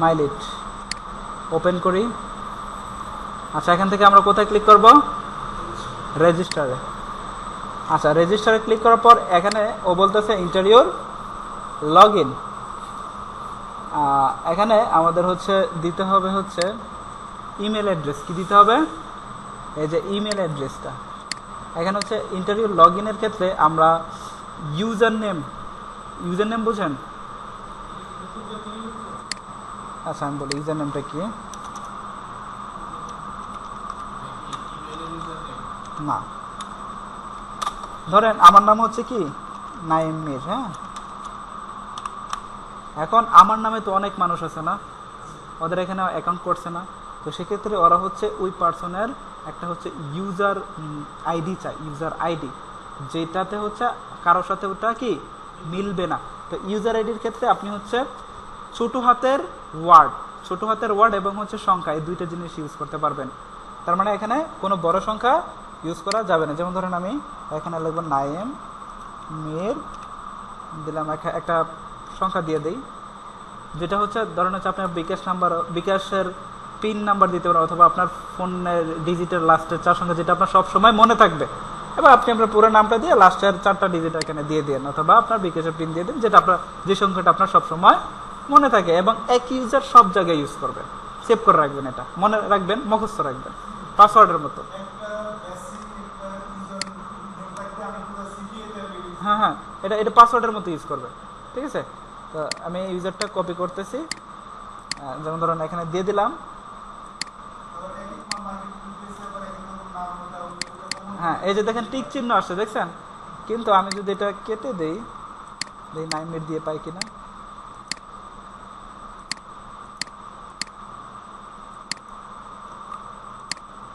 মাইলিট open করি। আচ্ছা এখান থেকে আমরা কোথায় ক্লিক করব? রেজিস্টারে। আচ্ছা রেজিস্টারে ক্লিক করার পর এখানে ও বলতেছে ইন্টারভিউর লগ ইন এখানে আমাদের হচ্ছে দিতে হবে হচ্ছে ইমেল অ্যাড্রেস। কি দিতে হবে? এই যে ইমেল অ্যাড্রেসটা। এখানে হচ্ছে ইন্টারভিউ লগ ইনের ক্ষেত্রে আমরা ইউজার নেম ইউজার নেম বুঝেন? আচ্ছা আমি বলি কি? না। ধরেন, আমার নাম হচ্ছে কি? নাইম মির হ্যাঁ? এখন আমার নামে তো অনেক মানুষ আছে না? ওদের এখানে অ্যাকাউন্ট করছে না? তো সেক্ষেত্রে ওরা হচ্ছে ওই পার্সনের একটা হচ্ছে ইউজার আইডি চাই ইউজার আইডি যেটাতে হচ্ছে, কারোর সাথে ওটা কি? মিলবে না। তো ইউজার আইডির ক্ষেত্রে আপনি হচ্ছে ছোট হাতের ওয়ার্ড, ছোট হাতের ওয়ার্ড এবং হচ্ছে সংখ্যা, এই দুইটা জিনিস ইউজ করতে পারবেন। তার মানে এখানে কোনো বড় সংখ্যা ইউজ করা যাবে না। যেমন ধরেন আমি এখানে লিখব নাইম, মের, দিলাম একটা সংখ্যা দিয়ে দিই, যেটা হচ্ছে ধরেন হচ্ছে আপনার বিকাশ নাম্বার, বিকাশের পিন নাম্বার দিতে পারেন অথবা আপনার ফোনের ডিজিটের লাস্টের চার সংখ্যা, যেটা আপনার সব সময় মনে থাকবে। এবার আপনি আপনার পুরো নামটা দিয়ে লাস্টের চারটা ডিজিট এখানে দিয়ে দিন, অথবা আপনার বিকাশের পিন দিয়ে দিন, যেটা আপনার, যে সংখ্যাটা আপনার সব সময় মনে থাকে এবং এক ইউজার সব জায়গায় ইউজ করবেন সেভ করে রাখবেন এটা। মনে রাখবেন, মুখস্থ রাখবেন। পাসওয়ার্ডের মতো। হ্যাঁ হ্যাঁ এটা এটা পাসওয়ার্ডের মতো ইউজ করবে। ঠিক আছে? তো আমি ইউজারটা কপি করতেছি। যেমন ধরুন এখানে দিয়ে দিলাম। হ্যাঁ এই যে দেখেন টিক চিহ্ন আসছে, দেখছেন? কিন্তু আমি যদি এটা কেটে দেই নাইন মিনিট দিয়ে পাই কিনা?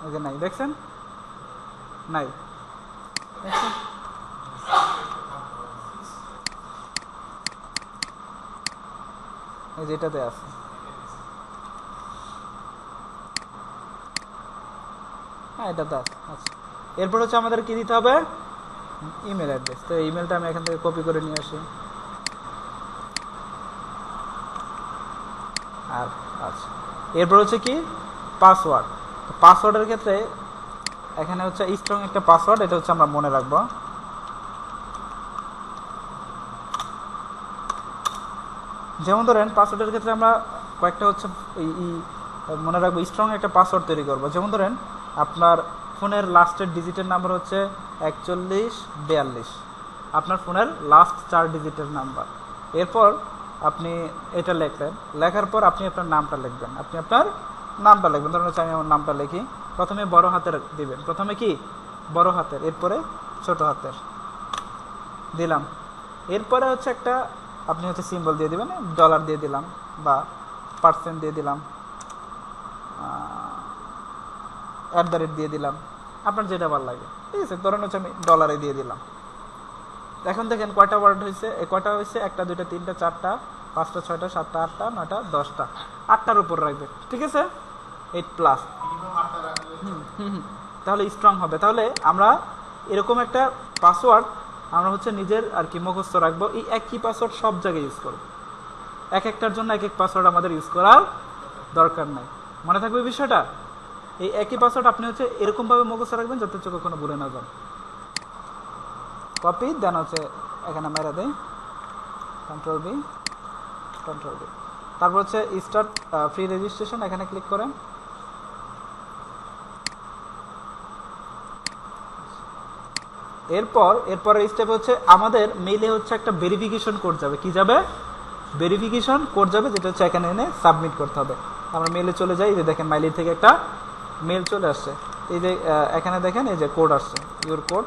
এই যে নাই, দেখছেন? নাই। এই যে এটাতে আছে। হ্যাঁ এটাতে আছে। আচ্ছা। এরপর হচ্ছে আমাদের কি দিতে হবে? Email address. তো ইমেলটা আমি এখান থেকে কপি করে নিয়ে আসি। আর আচ্ছা। এরপর হচ্ছে কি? পাসওয়ার্ড। পাসওয়ার্ডের ক্ষেত্রে এখানে হচ্ছে স্ট্রং একটা পাসওয়ার্ড এটা হচ্ছে আমরা মনে রাখব। যেমন ধরেন পাসওয়ার্ডের ক্ষেত্রে আমরা কয়েকটা হচ্ছে মনে রাখব স্ট্রং একটা পাসওয়ার্ড তৈরি করব। যেমন ধরেন, আপনার ফোনের লাস্টের ডিজিটের নাম্বার হচ্ছে একচল্লিশ, বিয়াল্লিশ। আপনার ফোনের লাস্ট চার ডিজিটের নাম্বার এরপর আপনি এটা লিখলেন। লেখার পর আপনি আপনার নামটা লিখবেন। আপনি আপনার নামটা লিখবেন, ধরুন আমি আমার নামটা লিখি, প্রথমে বড় হাতের দিবেন। প্রথমে কি? বড় হাতের, এরপরে ছোট হাতের। দিলাম। এরপরে হচ্ছে একটা, আপনি হচ্ছে সিম্বল দিয়ে দিবেন ডলার দিয়ে দিলাম বা পার্সেন্ট দিয়ে দিলাম অ্যাট দ্য রেট দিয়ে দিলাম। আপনার যেটা ভালো লাগে। ঠিক আছে, ধরেন হচ্ছে আমি ডলারে দিয়ে দিলাম। এখন দেখেন কয়টা ওয়ার্ড হয়েছে? কয়টা হয়েছে? একটা, দুইটা, তিনটা, চারটা, পাঁচটা, ছয়টা, সাতটা, আটটা, নয়টা, দশটা। আটটার উপর রাখবে ঠিক আছে? Eight plus. তাহলে স্ট্রং হবে। তাহলে আমরা এরকম একটা পাসওয়ার্ড আমরা হচ্ছে নিজের আর কি মুখস্থ রাখব। এই একই পাসওয়ার্ড সব জায়গায় ইউজ করব। এক একটার জন্য এক এক পাসওয়ার্ড আমাদের ইউজ করার দরকার নাই। মনে থাকবে বিষয়টা? এই একই পাসওয়ার্ড আপনি হচ্ছে এরকমভাবে মুখস্থ রাখবেন যাতে হচ্ছে কখনো ভুলে না যান। কপি দেন হচ্ছে এখানে মেরা দেয় কন্ট্রোল বি কন্ট্রোল বি তারপর হচ্ছে স্টার্ট ফ্রি রেজিস্ট্রেশন এখানে ক্লিক করেন। এরপর, এরপরের স্টেপ হচ্ছে আমাদের মেইলে হচ্ছে একটা ভেরিফিকেশন কোড যাবে। কি যাবে? ভেরিফিকেশন কোড যাবে, যেটা হচ্ছে এখানে এনে সাবমিট করতে হবে। আমরা মেলে চলে যাই যে দেখেন মাইলি থেকে একটা মেল চলে আসছে। এই যে এখানে দেখেন এই যে কোড আসছে ইউর কোড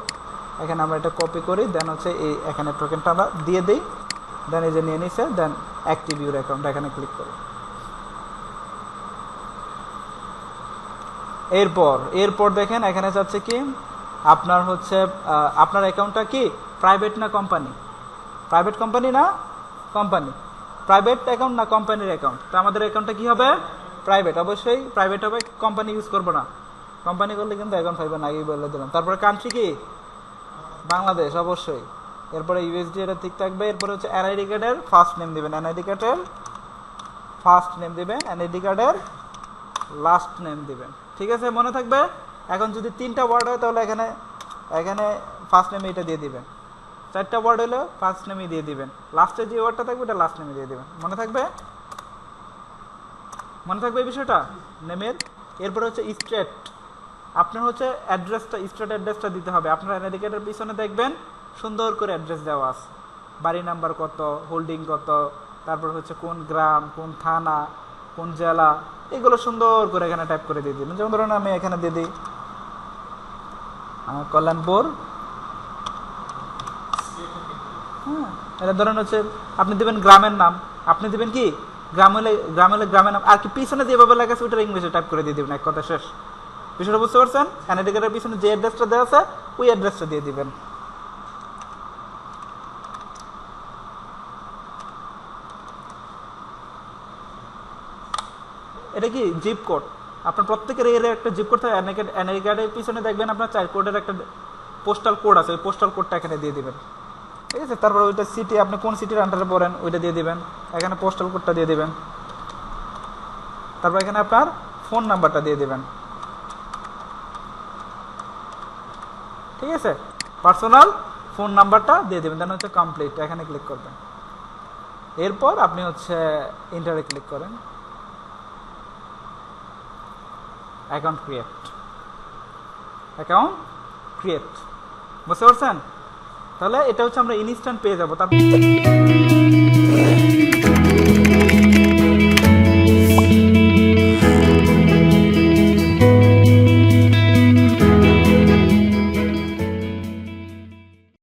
এখানে আমরা এটা কপি করি দেন হচ্ছে এই এখানে টোকেনটা আমরা দিয়ে দিই। দেন এই যে নিয়ে নিছে দেন অ্যাক্টিভ ইউর অ্যাকাউন্ট এখানে ক্লিক করি। এরপর এরপর দেখেন এখানে যাচ্ছে কি? আপনার হচ্ছে আপনার অ্যাকাউন্টটা কি? প্রাইভেট না কোম্পানি প্রাইভেট কোম্পানি না কোম্পানি প্রাইভেট অ্যাকাউন্ট না কোম্পানির অ্যাকাউন্ট তো আমাদের অ্যাকাউন্টটা কী হবে? প্রাইভেট অবশ্যই প্রাইভেট হবে কোম্পানি ইউজ করব না। কোম্পানি করলে কিন্তু অ্যাকাউন্ট পাইবেন আগেই বলে দিলাম। তারপরে কান্ট্রি কি? বাংলাদেশ, অবশ্যই। এরপরে ইউএসডি এটা ঠিক থাকবে, এরপরে হচ্ছে এনআইডি কার্ডের ফার্স্ট নেম দিবেন। এনআইডি কার্ডের ফার্স্ট নেম দিবেন এনআইডি কার্ডের লাস্ট নেম দিবেন। ঠিক আছে, মনে থাকবে? এখন যদি তিনটা ওয়ার্ড হয় তাহলে এখানে এখানে ফার্স্ট নেমে এটা দিয়ে দিবেন। চারটা ওয়ার্ড হলে ফার্স্ট নেমে দিয়ে দিবেন। লাস্টে যে ওয়ার্ডটা থাকবে, এটা লাস্ট নেমে দিয়ে দিবেন। মনে থাকবে? মনে থাকবে এই বিষয়টা? নেমের এরপরে হচ্ছে স্ট্রেট আপনার হচ্ছে অ্যাড্রেসটা স্ট্রেট অ্যাড্রেসটা দিতে হবে। আপনার এনআইডি কার্ডের পিছনে দেখবেন, সুন্দর করে অ্যাড্রেস দেওয়া আছে। বাড়ি নাম্বার কত হোল্ডিং কত, তারপর হচ্ছে কোন গ্রাম, কোন থানা, কোন জেলা, এগুলো সুন্দর করে এখানে টাইপ করে দিয়ে দিবেন। যেমন ধরুন আমি এখানে দিয়ে দিই কল্যাণপুর হ্যাঁ এটা ধরেন হচ্ছে আপনি দেবেন গ্রামের নাম। আপনি দেবেন কি? গ্রাম হলে গ্রাম হলে গ্রামের নাম। আর কি পিছনে যেভাবে লেখা আছে ওইটা ইংলিশে টাইপ করে দিয়ে দিবেন, এক কথা শেষ। বিষয়টা বুঝতে পারছেন? এনআইডি পিছনে যে অ্যাড্রেসটা দেওয়া আছে, ওই অ্যাড্রেসটা দিয়ে দিবেন। এটা কি? জিপ কোড আপনার প্রত্যেকের এর একটা জিপ কোড থাকে কার্ডের পিছনে দেখবেন আপনার চার কোডের একটা পোস্টাল কোড আছে ওই পোস্টাল কোডটা এখানে দিয়ে দিবেন। ঠিক আছে? তারপর ওইটা সিটি আপনি কোন সিটির আন্ডারে পড়েন, ওইটা দিয়ে দিবেন। এখানে পোস্টাল কোডটা দিয়ে দিবেন। তারপর এখানে আপনার ফোন নাম্বারটা দিয়ে দিবেন। ঠিক আছে? পার্সোনাল ফোন নাম্বারটা দিয়ে দেবেন দেন হচ্ছে কমপ্লিট এখানে ক্লিক করবেন। এরপর আপনি হচ্ছে ইন্টারে ক্লিক করেন। অ্যাকাউন্ট ক্রিয়েট অ্যাকাউন্ট ক্রিয়েট বুঝতে পারছেন? তাহলে এটা হচ্ছে আমরা ইনস্ট্যান্ট পেয়ে যাব। তার